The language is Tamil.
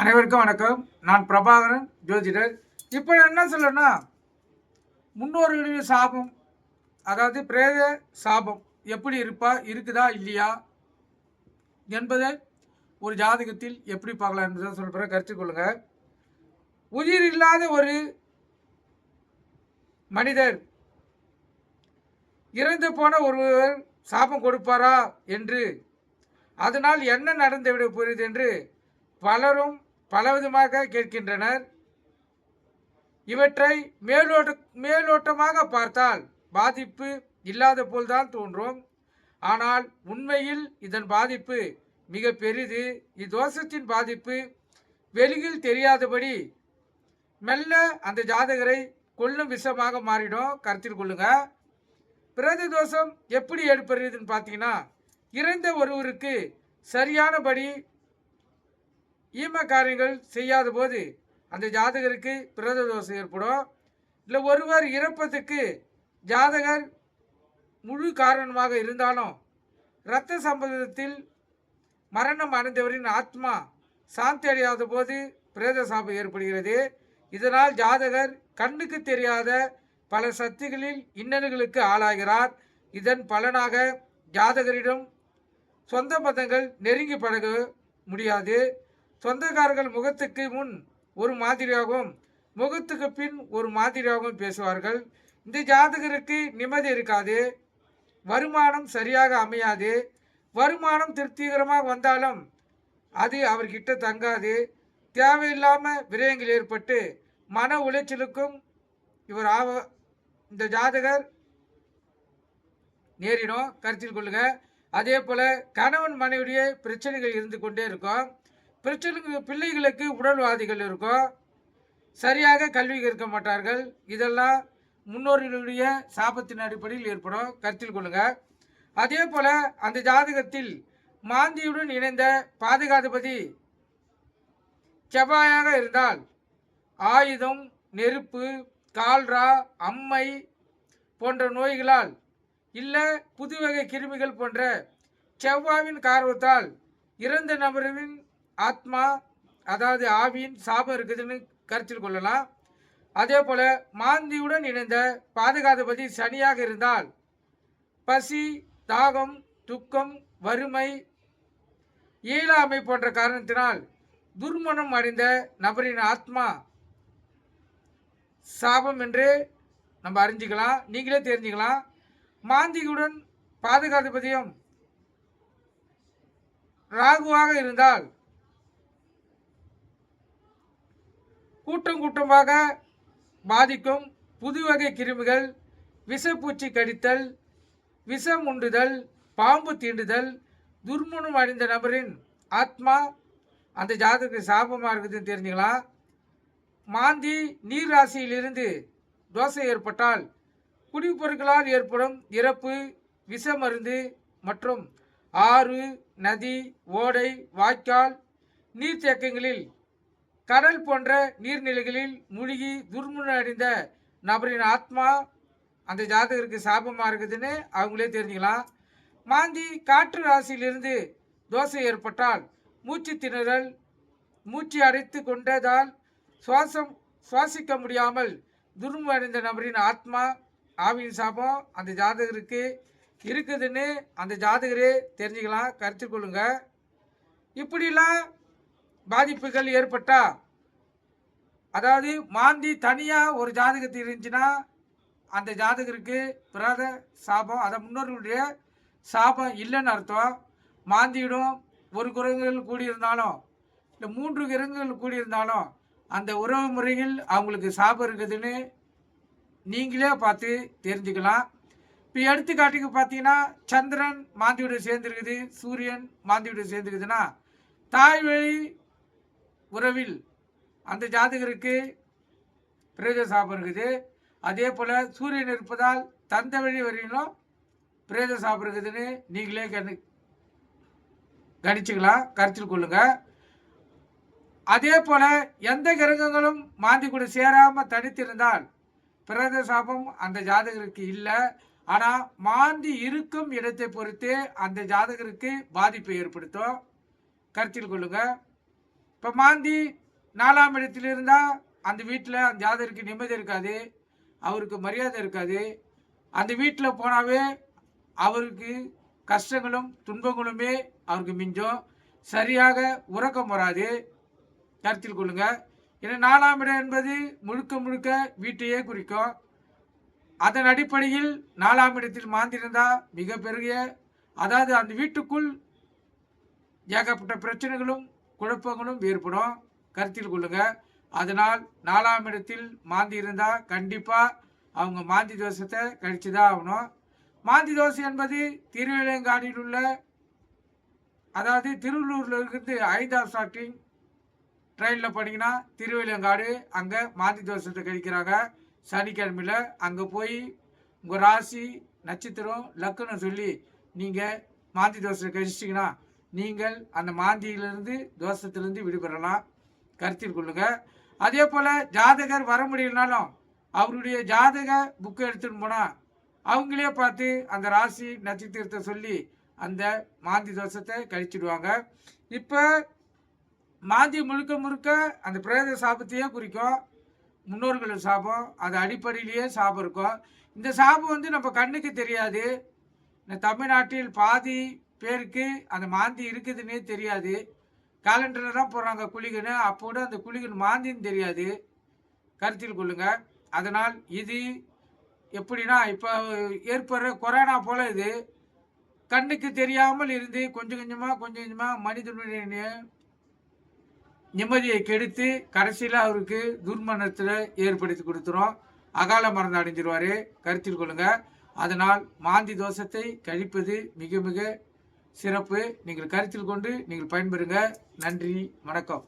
அனைவருக்கும் வணக்கம். நான் பிரபாகரன் ஜோதிடர். இப்போ என்ன சொல்லணும்னா முன்னோர்களின் சாபம் அதாவது பிரேத சாபம் எப்படி இருப்பா இருக்குதா இல்லையா என்பதை ஒரு ஜாதகத்தில் எப்படி பார்க்கலாம் என்பதை சொல்ல பிறகு கருத்தில் கொள்ளுங்க. உயிர் இல்லாத ஒரு மனிதர் இறந்து போன ஒருவர் சாபம் கொடுப்பாரா என்று அதனால் என்ன நடந்துவிட போகிறது என்று பலரும் பலவிதமாக கேட்கின்றனர். இவற்றை மேலோட்ட மேலோட்டமாக பார்த்தால் பாதிப்பு இல்லாத போல்தான் தோன்றும். ஆனால் உண்மையில் இதன் பாதிப்பு மிக பெரிது. இத்தோஷத்தின் பாதிப்பு வெளியில் தெரியாதபடி மெல்ல அந்த ஜாதகரை கொல்லும் விஷமாக மாறிடும். கருத்தில் கொள்ளுங்க. பிரதி தோஷம் எப்படி ஏற்படுறதுன்னு பார்த்தீங்கன்னா இறந்த ஒருவருக்கு சரியானபடி ஈம காரியங்கள் செய்யாத போது அந்த ஜாதகருக்கு பிரத தோஷம் ஏற்படும். இல்லை ஒருவர் இறப்பதுக்கு ஜாதகர் முழு காரணமாக இருந்தாலும் இரத்த சம்பந்தத்தில் மரணம் அடைந்தவரின் ஆத்மா சாந்தி அடையாத போது பிரேத சாபம் ஏற்படுகிறது. இதனால் ஜாதகர் கண்ணுக்கு தெரியாத பல சக்திகளில் இன்னல்களுக்கு ஆளாகிறார். இதன் பலனாக ஜாதகரிடம் சொந்த பந்தங்கள் நெருங்கி பழக முடியாது. சொந்தக்காரர்கள் முகத்துக்கு முன் ஒரு மாதிரியாகவும் முகத்துக்கு பின் ஒரு மாதிரியாகவும் பேசுவார்கள். இந்த ஜாதகருக்கு நிம்மதி இருக்காது. வருமானம் சரியாக அமையாது. வருமானம் திருப்திகரமாக வந்தாலும் அது அவர்கிட்ட தங்காது. தேவையில்லாமல் விரயங்கள் ஏற்பட்டு மன உளைச்சலுக்கும் இவர் ஆவ இந்த ஜாதகர் நேரிடும். கருத்தில் கொள்ளுங்க. அதே போல் கணவன் மனைவிடைய பிரச்சனைகள் இருந்து கொண்டே இருக்கும். பிரச்சனைக்கு பிள்ளைகளுக்கு உடல்வாதிகள் இருக்கும். சரியாக கல்வி கற்க மாட்டார்கள். இதெல்லாம் முன்னோர்களுடைய சாபத்தின் அடிப்படையில் ஏற்படும். கருத்தில் கொள்ளுங்கள் அதே போல் அந்த ஜாதகத்தில் மாந்தியுடன் இணைந்த பாதுகாதிபதி செவ்வாயாக இருந்தால் ஆயுதம் நெருப்பு கால்ரா அம்மை போன்ற நோய்களால் இல்லை புது வகை கிருமிகள் போன்ற செவ்வாவின் காரணத்தால் இறந்த நபரின் ஆத்மா அதாவது ஆவியின் சாபம் இருக்குதுன்னு கருத்தில் கொள்ளலாம். அதே போல் மாந்தியுடன் இணைந்த பாதுகாதபதி சனியாக இருந்தால் பசி தாகம் துக்கம் வறுமை இயலாமை போன்ற காரணத்தினால் துர்மணம் அடைந்த நபரின் ஆத்மா சாபம் என்று நம்ம அறிஞ்சிக்கலாம் நீங்களே தெரிஞ்சுக்கலாம். மாந்தியுடன் பாதுகாதிபதியும் ராகுவாக இருந்தால் கூட்டம் கூட்டமாக பாதிக்கும் புது வகை கிருமிகள் விஷப்பூச்சி கடித்தல் விஷம் உண்டுதல் பாம்பு தீண்டுதல் துர்மணம் அடைந்த நபரின் ஆத்மா அந்த ஜாதகத்துக்கு சாபமாக இருக்குதுன்னு தெரிஞ்சுக்கலாம் மாந்தி நீர் ராசியிலிருந்து தோசை ஏற்பட்டால் குடிப்பொருட்களால் ஏற்படும் இறப்பு விஷ மருந்து மற்றும் ஆறு நதி ஓடை வாய்க்கால் நீர்த்தேக்கங்களில் கடல் போன்ற நீர்நிலைகளில் மூழ்கி துர்முனை அடைந்த நபரின் ஆத்மா அந்த ஜாதகருக்கு சாபமாக இருக்குதுன்னு அவங்களே தெரிஞ்சுக்கலாம். மாந்தி காற்று ராசியிலிருந்து தோசை ஏற்பட்டால் மூச்சு திணறல் மூச்சு அடைத்து கொண்டதால் சுவாசம் சுவாசிக்க முடியாமல் துர்மு அடைந்த நபரின் ஆத்மா ஆவியின் சாபம் அந்த ஜாதகருக்கு இருக்குதுன்னு அந்த ஜாதகரே தெரிஞ்சுக்கலாம் கருத்து கொள்ளுங்க. இப்படிலாம் பாதிப்புகள் ஏற்பட்டா அதாவது மாந்தி தனியாக ஒரு ஜாதகத்தில் இருந்துச்சுன்னா அந்த ஜாதகருக்கு பிராத சாபம் அதை முன்னோர்களுடைய சாபம் இல்லைன்னு அர்த்தம். மாந்தியிடும் ஒரு குரங்குகள் கூடியிருந்தாலும் இல்லை மூன்று கிரகங்கள் கூடியிருந்தாலும் அந்த உறவு முறையில் அவங்களுக்கு சாபம் இருக்குதுன்னு நீங்களே பார்த்து தெரிஞ்சுக்கலாம். இப்போ எடுத்துக்காட்டுக்கு பார்த்தீங்கன்னா சந்திரன் மாந்தியோட சேர்ந்துருக்குது சூரியன் மாந்தியோட சேர்ந்துருக்குதுன்னா தாய் வழி உறவில் அந்த ஜாதகருக்கு பிரேத சாபம் இருக்குது. அதே போல் சூரியன் இருப்பதால் தந்த வழி வரையிலும் பிரேத சாபம் இருக்குதுன்னு நீங்களே கணி கணிச்சுக்கலாம். கருத்தில் கொள்ளுங்கள் அதே போல் எந்த கிரகங்களும் மாந்தி கூட சேராமல் தனித்திருந்தால் பிரேத சாபம் அந்த ஜாதகருக்கு இல்லை. ஆனால் மாந்தி இருக்கும் இடத்தை பொறுத்து அந்த ஜாதகருக்கு பாதிப்பை ஏற்படுத்தும். கருத்தில் கொள்ளுங்கள் இப்போ மாந்தி நாலாம் இடத்தில் இருந்தால் அந்த வீட்டில் அந்த ஜாதகருக்கு நிம்மதி இருக்காது அவருக்கு மரியாதை இருக்காது. அந்த வீட்டில் போனாவே அவருக்கு கஷ்டங்களும் துன்பங்களுமே அவருக்கு மிஞ்சும். சரியாக உறக்கம் வராது. கருத்தில் கொள்ளுங்க. ஏன்னா நாலாம் இடம் என்பது முழுக்க முழுக்க வீட்டையே குறிக்கும். அதன் அடிப்படையில் நாலாம் இடத்தில் மாந்திருந்தால் மிக பெரிய அதாவது அந்த வீட்டுக்குள் ஏகப்பட்ட பிரச்சனைகளும் குழப்பங்களும் ஏற்படும். கருத்தில் கொள்ளுங்க. அதனால் நாலாம் இடத்தில் மாந்தி இருந்தால் கண்டிப்பாக அவங்க மாந்தி தோஷத்தை கழிச்சு தான் ஆகணும். மாந்தி தோசை என்பது திருவேலங்காடியில் உள்ள அதாவது திருவள்ளூரில் இருந்து ஐந்தாம் ஸ்டார்டிங் ட்ரெயினில் போனீங்கன்னா திருவேலங்காடு அங்கே மாந்தி தோஷத்தை கழிக்கிறாங்க. சனிக்கிழமையில் அங்கே போய் உங்கள் ராசி நட்சத்திரம் லக்குன்னு சொல்லி நீங்கள் மாந்தி தோசை கழிச்சிட்டிங்கன்னா நீங்கள் அந்த மாந்தியிலிருந்து தோஷத்திலிருந்து விடுபடலாம். கருத்தில் கொள்ளுங்க. அதே போல் ஜாதகர் வர முடியலனாலும் அவருடைய ஜாதக புக்கை எடுத்துன்னு போனால் அவங்களே பார்த்து அந்த ராசி நட்சத்திரத்தை சொல்லி அந்த மாந்தி தோஷத்தை கழிச்சிடுவாங்க. இப்போ மாந்தி முழுக்க முழுக்க அந்த பிரேத சாபத்தையே குறிக்கும். முன்னோர்கள் சாபம் அது அடிப்படையிலேயே சாபம் இருக்கும். இந்த சாபம் வந்து நம்ம கண்ணுக்கு தெரியாது. இந்த தமிழ்நாட்டில் பாதி பேருக்கு அந்த மாந்தி இருக்குதுன்னே தெரியாது. கேலண்டரில் தான் போடுறாங்க குழிகன்னு அப்போட அந்த குளிகன் மாந்தின்னு தெரியாது. கருத்தில் கொள்ளுங்க. அதனால் இது எப்படின்னா இப்போ ஏற்படுற கொரோனா போல் இது. கண்ணுக்கு தெரியாமல் இருந்து கொஞ்சம் கொஞ்சமாக கொஞ்சம் கொஞ்சமாக மனிதனுடைய நிம்மதியை கெடுத்து கடைசியில் அவருக்கு துர்மணத்தில் ஏற்படுத்தி கொடுத்துரும் அகால மருந்து அடைஞ்சிருவார். கருத்தில் கொள்ளுங்க. அதனால் மாந்தி தோஷத்தை கழிப்பது மிக மிக சிறப்பு. நீங்கள் கருத்தில் கொண்டு நீங்கள் பயன்பெறுங்க. நன்றி. வணக்கம்.